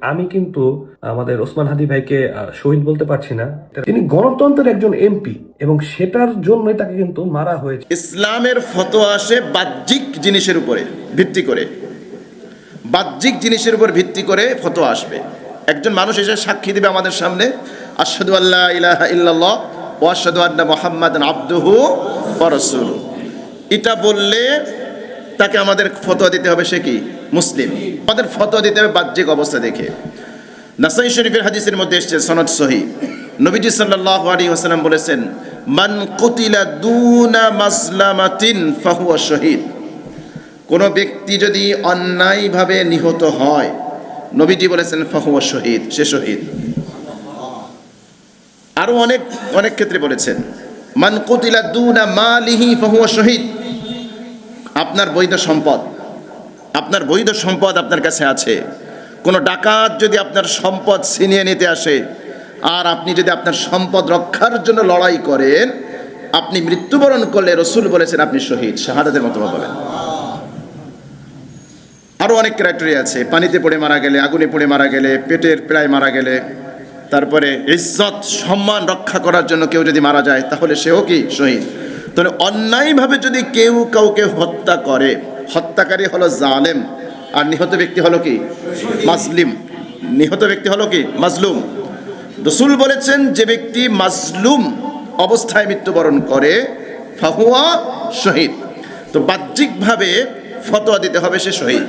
আমি কিন্তু আমাদের ওসমান হাদি ভাইকে শহীদ বলতে পারছি না। তিনি গণতন্ত্রের একজন এমপি এবং সেটার জন্যই তাকে কিন্তু মারা হয়েছে। ইসলামের ফতোয়া আসে বাহ্যিক জিনিসের উপরে ভিত্তি করে। বাহ্যিক জিনিসের উপর ভিত্তি করে ফতোয়া আসবে। একজন মানুষ এসে সাক্ষী দেবে আমাদের সামনে, আশহাদু আল্লাহ ইলাহা ইল্লাল্লাহ ও আন্না মুহাম্মাদান আবদুহু ওয়া এটা বললে তাকে আমাদের ফতোয়া দিতে হবে সে কি? মুসলিম। আমাদের ফতোয়া দিতে হবে বাহ্যিক অবস্থা দেখে। নাসাই শরীফের হাদিসের মধ্যে এসেছে, সনদ সহি। নবীজি সাল্লাল্লাহু আলাইহি ওয়াসাল্লাম বলেছেন, মান কুতিলা দুনা মাজলামাতিন ফাহুয়া শহীদ। কোন ব্যক্তি যদি অন্যায়ভাবে নিহত হয়, নবীজি বলেছেন, ফাহুয়া শহীদ, সে শহীদ। আরও অনেক অনেক ক্ষেত্রে বলেছেন, মান কুতিলা দুনা মালিহি ফাহুয়া শহীদ। আপনার বৈধ সম্পদ। আপনার বৈধ সম্পদ আপনার কাছে আছে। কোনো ডাকাত যদি আপনার সম্পদ ছিনিয়ে নিতে আসে, আর আপনি যদি আপনার সম্পদ রক্ষার জন্য লড়াই করেন, আপনি মৃত্যুবরণ করলে রসুল বলেছেন আপনি শহীদ। শাহাদাতের মতো বলেন। আরও অনেক ক্রাইটেরিয়া আছে। পানিতে পড়ে মারা গেলে, আগুনে পড়ে মারা গেলে, পেটের প্রায় মারা গেলে, তারপরে ইজ্জত, সম্মান রক্ষা করার জন্য কেউ যদি মারা যায়, তাহলে সেও কি শহীদ? তাহলে অন্যায়ভাবে যদি কেউ কাউকে হত্যা করে হত্যাকারী হলো জালেম, আর নিহত ব্যক্তি হলো কি? মাজলিম। নিহত ব্যক্তি হলো কি? মাজলুম। রসুল বলেছেন, যে ব্যক্তি মাজলুম অবস্থায় মৃত্যুবরণ করে, ফাহুয়া শহীদ। তো বাহ্যিকভাবে ফতোয়া দিতে হবে সে শহীদ।